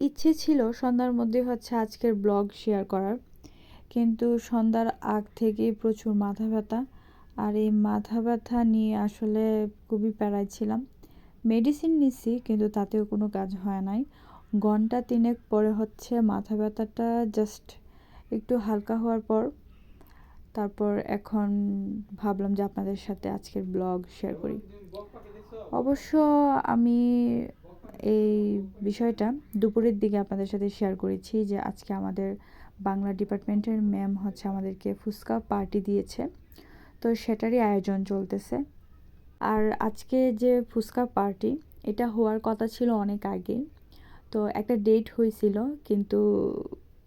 ইচ্ছে ছিল সন্ধ্যার মধ্যে হচ্ছে আজকের ব্লগ শেয়ার করার। কিন্তু সন্ধ্যার আগ থেকেই প্রচুর মাথা ব্যথা। আর এই মাথা ব্যথা নিয়ে আসলে খুবই প্যারায় ছিলাম। মেডিসিন নিছি, কিন্তু তাতেও কোনো কাজ হয় নাই। ঘণ্টা তিনেক পরে হচ্ছে মাথা ব্যথাটা জাস্ট একটু হালকা হওয়ার পর তারপর এখন ভাবলাম যে আপনাদের সাথে আজকের ব্লগ শেয়ার করি। অবশ্য আমি এই বিষয়টা দুপুরের দিকে আপনাদের সাথে শেয়ার করেছি যে আজকে আমাদের বাংলা ডিপার্টমেন্টের ম্যাম হচ্ছে আমাদেরকে ফুচকা পার্টি দিয়েছে। তো সেটারই আয়োজন চলতেছে। আর আজকে যে ফুচকা পার্টি এটা হওয়ার কথা ছিল অনেক আগে। তো একটা ডেট হয়েছিল, কিন্তু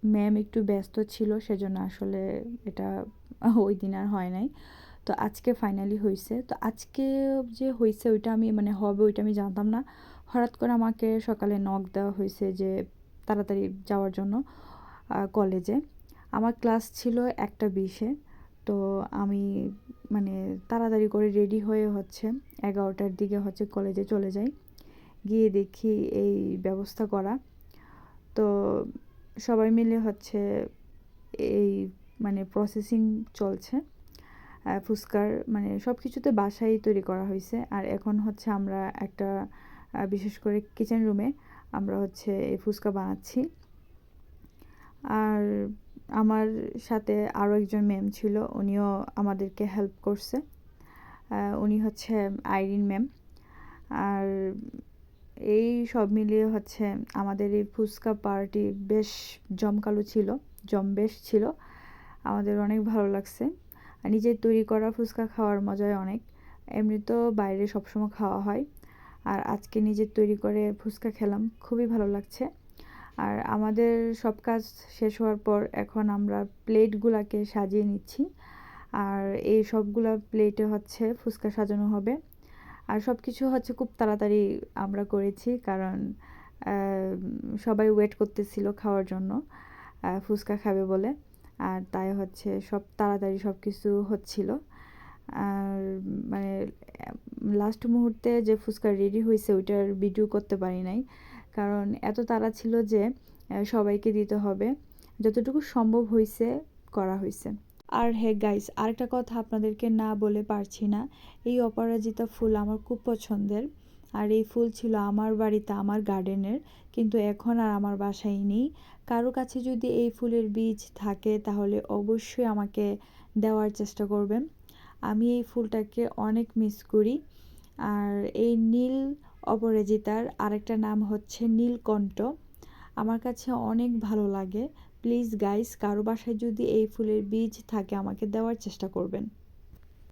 ম্যাম একটু ব্যস্ত ছিল, সেজন্য আসলে এটা ওই দিন আর হয় নাই। তো আজকে ফাইনালি হয়েছে। তো আজকে যে হয়েছে, ওইটা আমি মানে হবে, ওইটা আমি জানতাম না। হঠাৎ করে আমাকে সকালে নক দেওয়া হয়েছে যে তাড়াতাড়ি যাওয়ার জন্য কলেজে আমার ক্লাস ছিল একটা বিশে, তো আমি মানে তাড়াতাড়ি করে রেডি হয়ে হচ্ছে এগারোটার দিকে হচ্ছে কলেজে চলে যাই। গিয়ে দেখি এই ব্যবস্থা করা। তো সবাই মিলে হচ্ছে এই মানে প্রসেসিং চলছে। ফুচকার মানে সব কিছুতে বাসায় তৈরি করা হয়েছে। আর এখন হচ্ছে আমরা একটা বিশেষ করে কিচেন রুমে আমরা হচ্ছে এই ফুচকা বানাচ্ছি। আর আমার সাথে আরও একজন ম্যাম ছিল, উনিও আমাদেরকে হেল্প করছে। উনি হচ্ছে আইরিন ম্যাম আর এই সব মিলিয়ে হচ্ছে আমাদের এই ফুচকা পার্টি বেশ জমকালো ছিল জমবেশ ছিল। আমাদের অনেক ভালো লাগছে। নিজের তৈরি করা ফুচকা খাওয়ার মজাই অনেক। এমনি তো বাইরে সবসময় খাওয়া হয়। আর আজকে নিজের তৈরি করে ফুচকা খেলাম, খুবই ভালো লাগছে। আর আমাদের সব কাজ শেষ হওয়ার পর এখন আমরা প্লেটগুলাকে সাজিয়ে নিচ্ছি। আর এই সবগুলা প্লেটে হচ্ছে ফুচকা সাজানো হবে। আর সব কিছু হচ্ছে খুব তাড়াতাড়ি আমরা করেছি কারণ সবাই ওয়েট করতেছিল খাওয়ার জন্য ফুচকা খাবে বলে। আর তাই হচ্ছে সব তাড়াতাড়ি সব কিছু হচ্ছিল। আর মানে লাস্ট মুহূর্তে যে ফুচকা রেডি হয়েছে, ওইটার ভিডিও করতে পারি নাই। কারণ এত তাড়া ছিল যে সবাইকে দিতে হবে। যতটুকু সম্ভব হয়েছে, করা হয়েছে। আর হে গাইস আরেকটা কথা আপনাদেরকে না বলে পারছি না। এই অপরাজিতা ফুল আমার খুব পছন্দের। আর এই ফুল ছিল আমার বাড়িতে, আমার গার্ডেনের কিন্তু এখন আর আমার বাসায় নেই। কারও কাছে যদি এই ফুলের বীজ থাকে, তাহলে অবশ্যই আমাকে দেওয়ার চেষ্টা করবেন। আমি এই ফুলটাকে অনেক মিস করি। আর এই নীল অপরাজিতার আরেকটা নাম হচ্ছে নীলকণ্ঠ। আমার কাছে অনেক ভালো লাগে। প্লিজ গাইস কারও বাসায় যদি এই ফুলের বীজ থাকে, আমাকে দেওয়ার চেষ্টা করবেন।